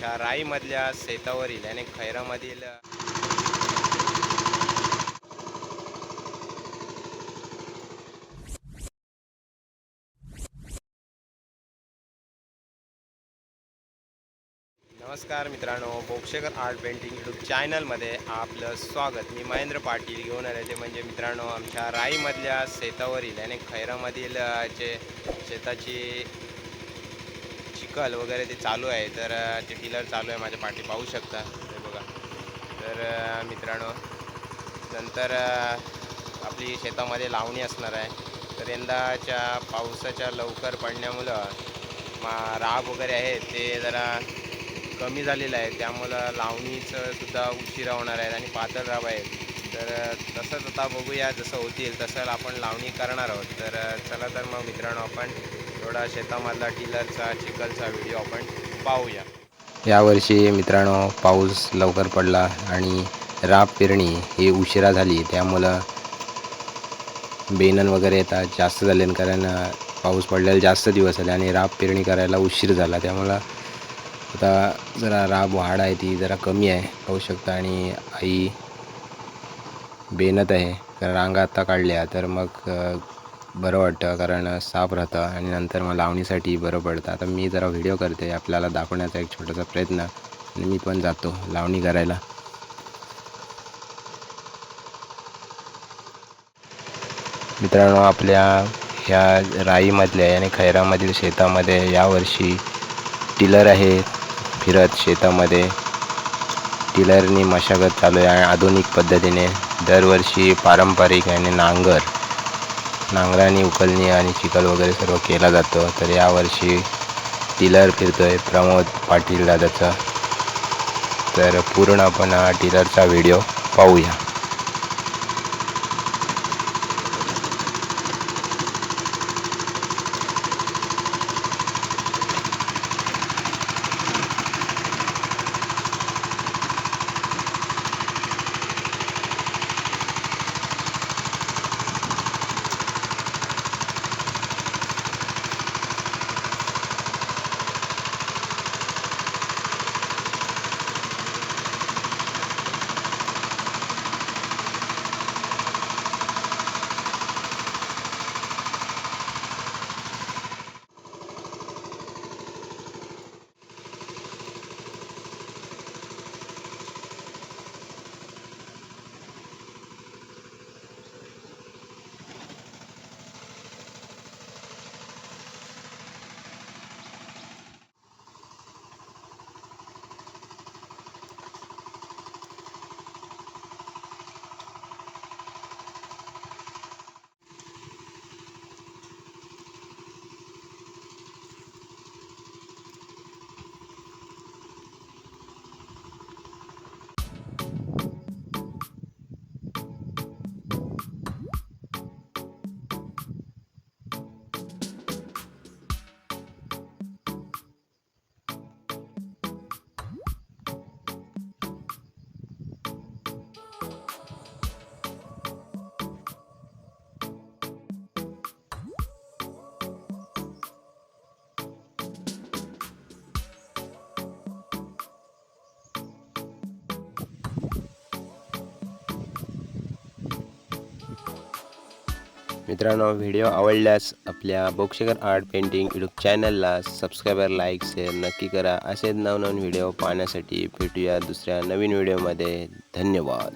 आमच्या राईमधल्या शेतावरील आणि खैरामधील नमस्कार मित्रांनो बोक्षेकर आर्ट पेंटिंग यूट्यूब चॅनलमध्ये आपलं स्वागत. मी महेंद्र पाटील घेऊन आले ते म्हणजे मित्रांनो आमच्या राईमधल्या शेतावरील आणि खैरामधील जे शेताची चिखल वगैरे ते चालू आहे तर ते टिलर चालू आहे माझ्या पाठी पाहू शकता. ते बघा. तर मित्रांनो नंतर आपली शेतामध्ये लावणी असणार आहे. तर यंदाच्या पावसाच्या लवकर पडण्यामुळं मा राब वगैरे आहे ते जरा कमी झालेलं आहे. त्यामुळं लावणीचं सुद्धा उशिरा होणार आहे आणि पातळ राब आहे. तर तसंच आता बघूया जसं होतील तसं आपण लावणी करणार आहोत. तर चला तर मग मित्रांनो आपण थोडा शेतामधला टिलरचा चिखलचा व्हिडिओ आपण पाहूया. यावर्षी मित्रांनो पाऊस लवकर पडला आणि राब पेरणी ही उशिरा झाली. त्यामुळं बेनन वगैरे येतात जास्त झाले कारण पाऊस पडलेला जास्त दिवस झाले आणि राब पेरणी करायला उशीर झाला. त्यामुळं आता जरा राब वाढ आहे ती जरा कमी आहे पाहू शकता. आणि आई बेनत आहे तर रांगा आत्ता काढल्या तर मग बरं वाटतं कारण साफ राहतं आणि नंतर मग लावणीसाठी बरं पडतं. आता मी जरा व्हिडिओ करते आपल्याला दाखवण्याचा एक छोटासा प्रयत्न. आणि मी पण जातो लावणी करायला. मित्रांनो आपल्या ह्या राईमधल्या आणि खैरामधील शेतामध्ये यावर्षी टिलर आहे फिरत शेतामध्ये. टिलरनी मशागत चालू आहे आणि आधुनिक पद्धतीने. दरवर्षी पारंपरिक आणि नांगर. नांगराने उकलणी आणि चिखल वगैरे सर्व केला जातो. तर यावर्षी टिलर आहे प्रमोद पाटील दादाचा. तर पूर्ण आपण हा टिलरचा व्हिडिओ पाहूया. मित्रांनो व्हिडिओ आवडल्यास आपल्या बोक्षकर आर्ट पेंटिंग यूट्यूब चॅनलला सबस्क्राईबर लाईक शेअर नक्की करा. असेच नवनवीन व्हिडिओ पाहण्यासाठी भेटूया दुसऱ्या नवीन व्हिडिओमध्ये. धन्यवाद.